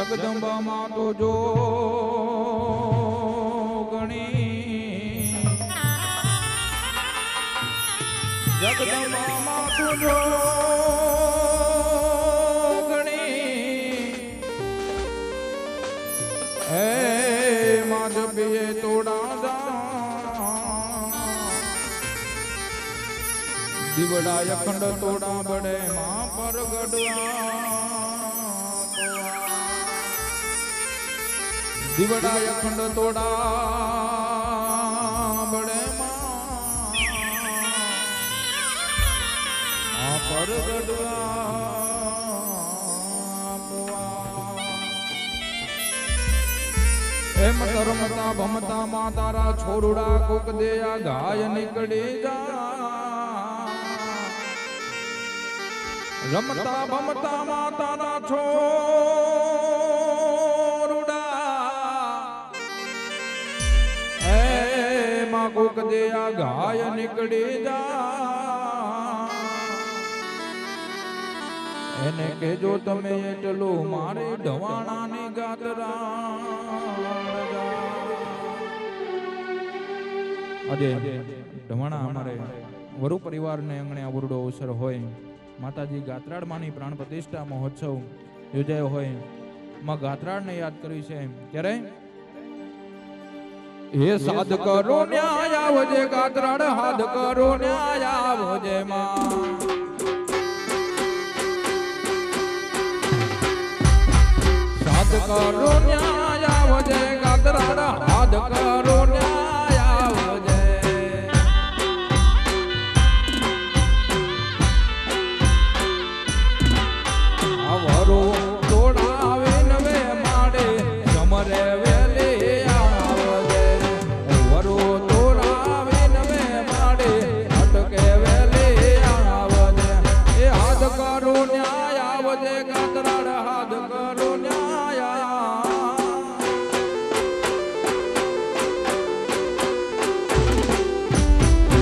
જગદંબામાં તો જો ગણી જગદંબામાં તો જો ગણી હે માં જપીએ તોડા દીવડા અખંડ તોડા બડે માં પર દીવડા અખંડ તોડા. બળે માં. પર એમ કરમતા ભમતા માં તારા છોરુડા કોક દેયા ગાય નીકળી જા. રમતા ભમતા માં તારા છોરુડા માં કોક દેયા ગાય નીકળી જા. એને કેજો તમે એટલું મારે ઢવાણાની ગાતરા આજે ઢવાણા અમારે વરુ પરિવારને આંગણે આવરડો અવસર હોય. માતાજી ગાત્રાળમાંની પ્રાણ પ્રતિષ્ઠા મહોત્સવ યોજાયો હોય. માં ગાત્રાળને યાદ કરી છે ક્યારે? હે સાધ કરો ન્યાય આવજે ગાત્રાળ હાથ કરો ન્યાય આવજે માં. સાધ કરો ન્યાય આવજે ગાત્રાળ હાથ કરો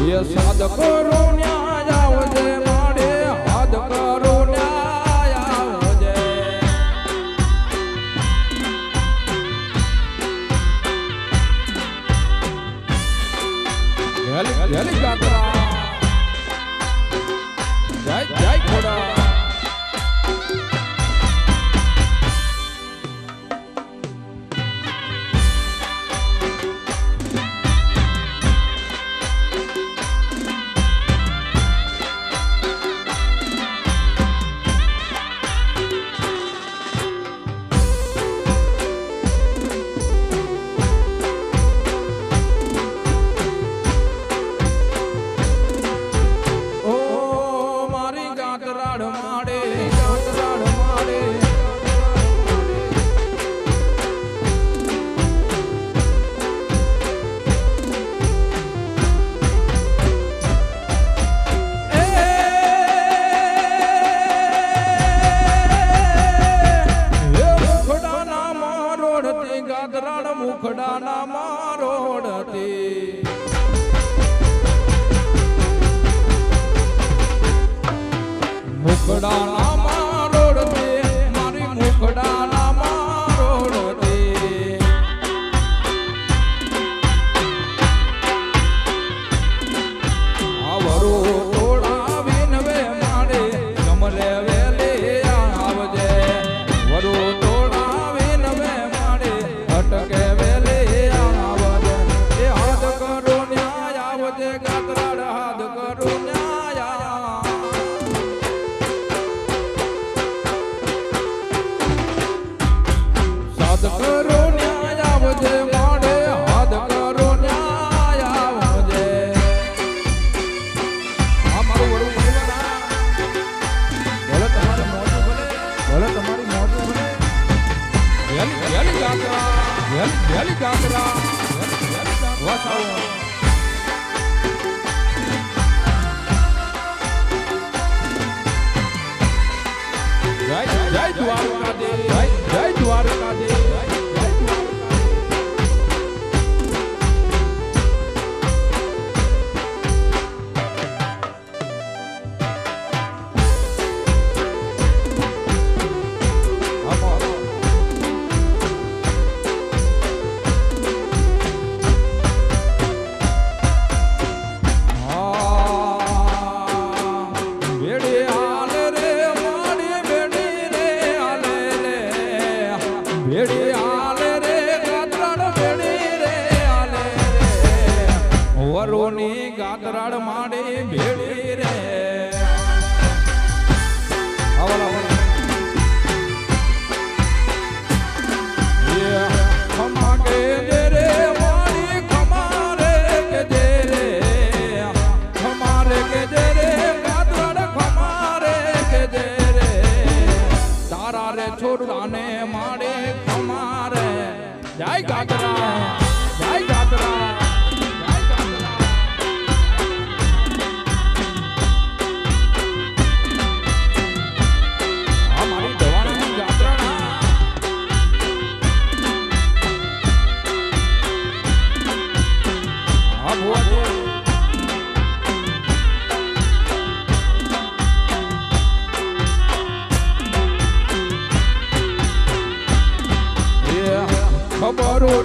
એ સાદ કરો ન્યાય આવજે. માડે હાથ કરો But on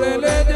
le le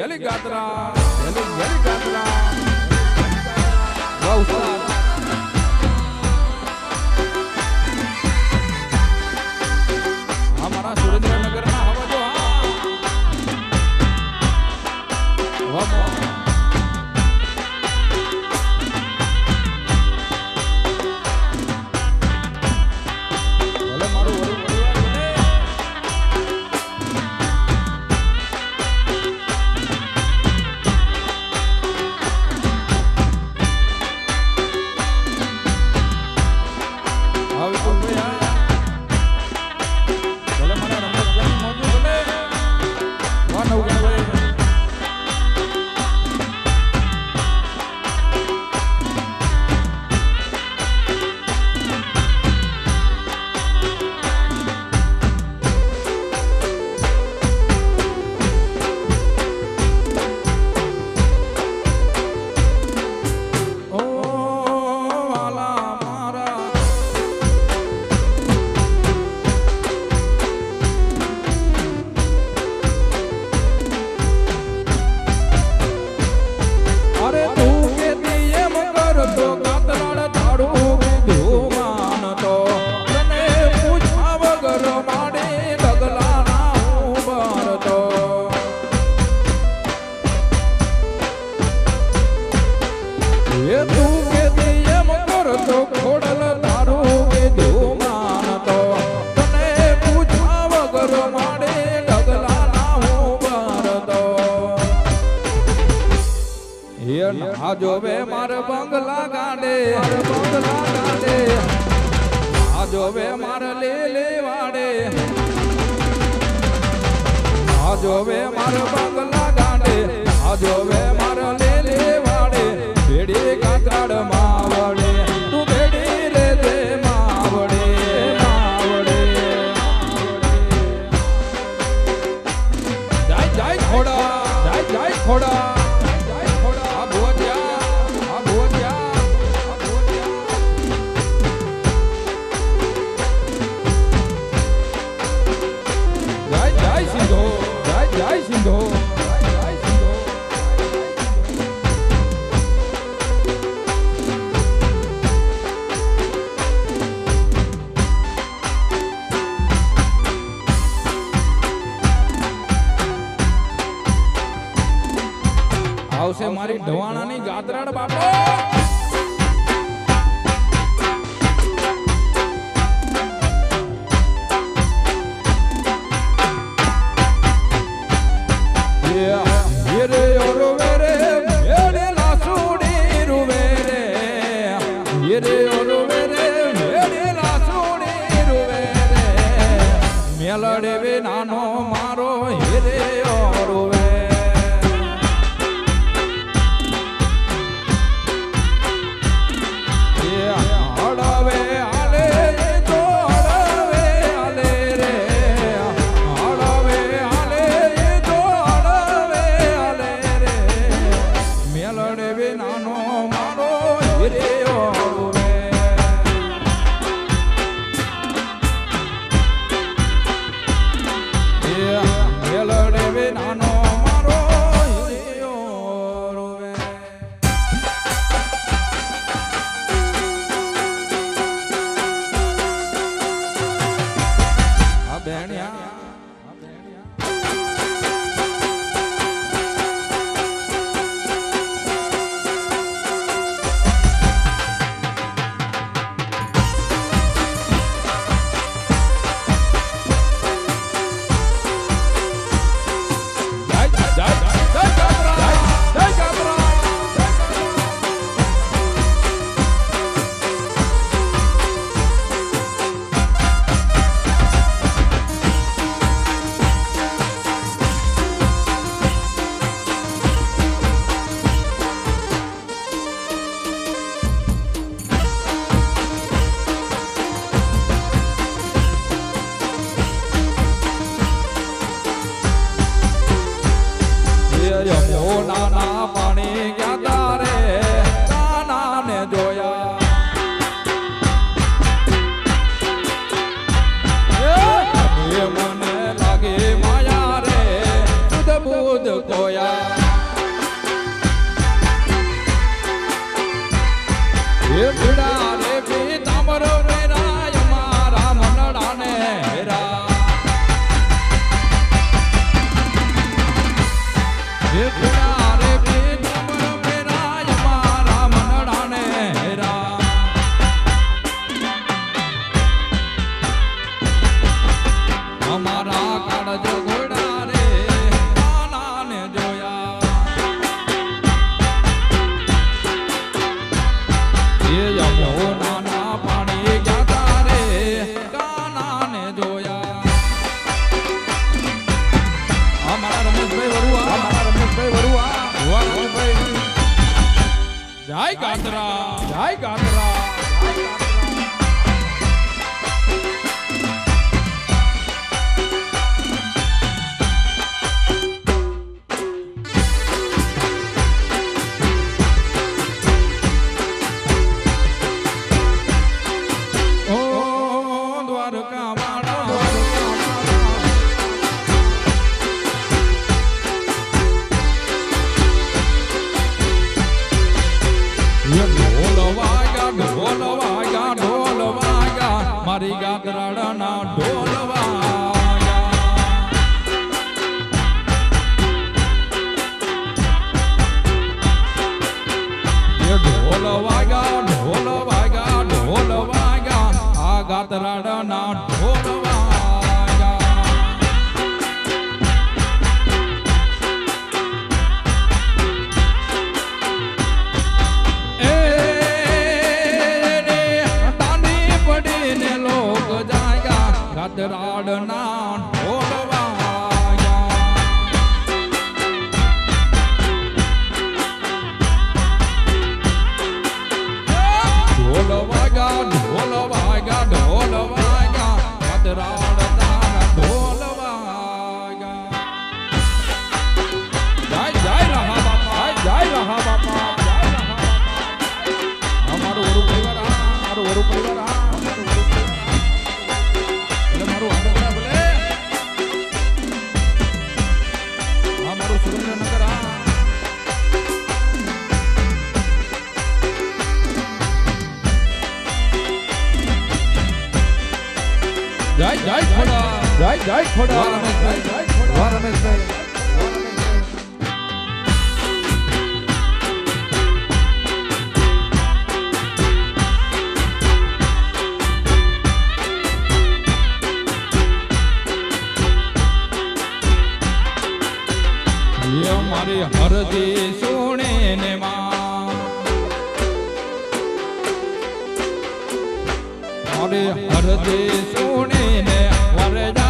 ગેલી ગાદરા ગેલી ગેલી ગાદરા. બહુ સારું. અમારા સુરેન્દ્રનગરના હવા જો હા. જોવે માર બંગલા ગાડે બંગલા ગાડે. આ જોવે માર લે લે વાડે. આ જોવે માર બંગલા ગાડે. આ જોવે માર લે વાડે ભેડી કાકડ માવડે, તું ભેડી રે દે માવડે માવડે. જાય જાય ખોડા, જાય જાય ખોડા. જય ગાંધરા જય ગાંધરા. દ્વારકા ચિતરાડના જય ખોડા. વાહ રમેશભાઈ મારી હરદી સોણે ને મારે હરદી સોણે ને વરદા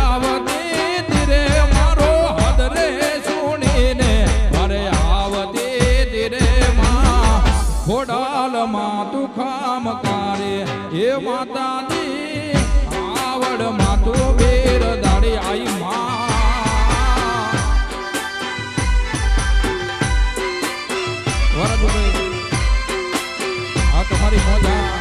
માતાની આવડ માતો બેર દાડે આઈ માં. હા તમારી મોજા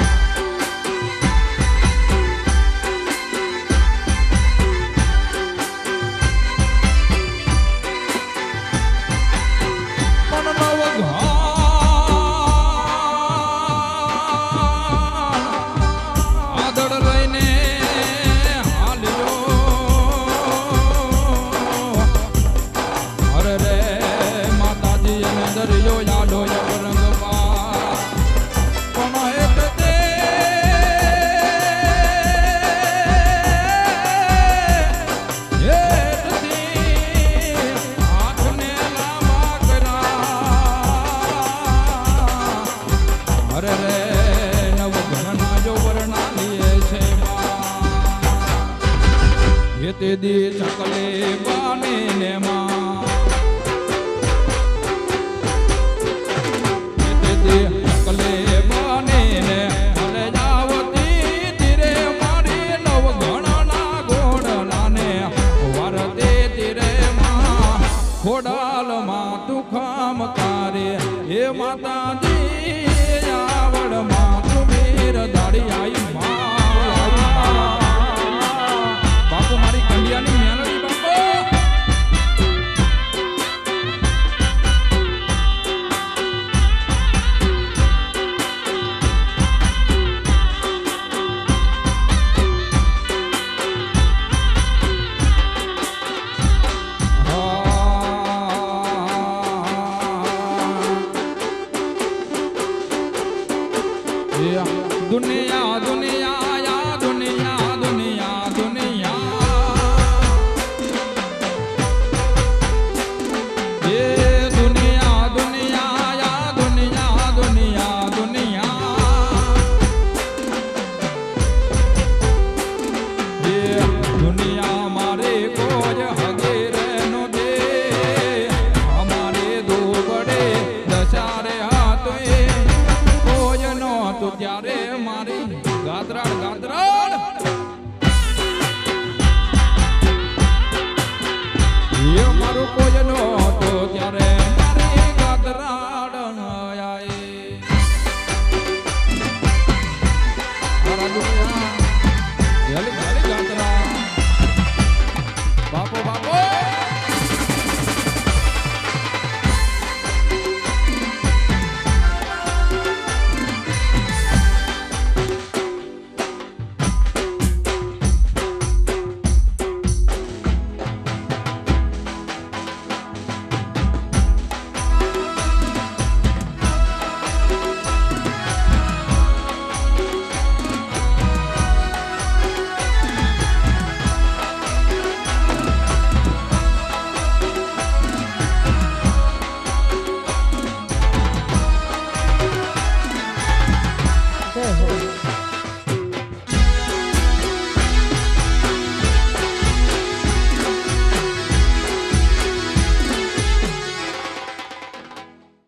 યતે દી ચકલે બાને ને માં.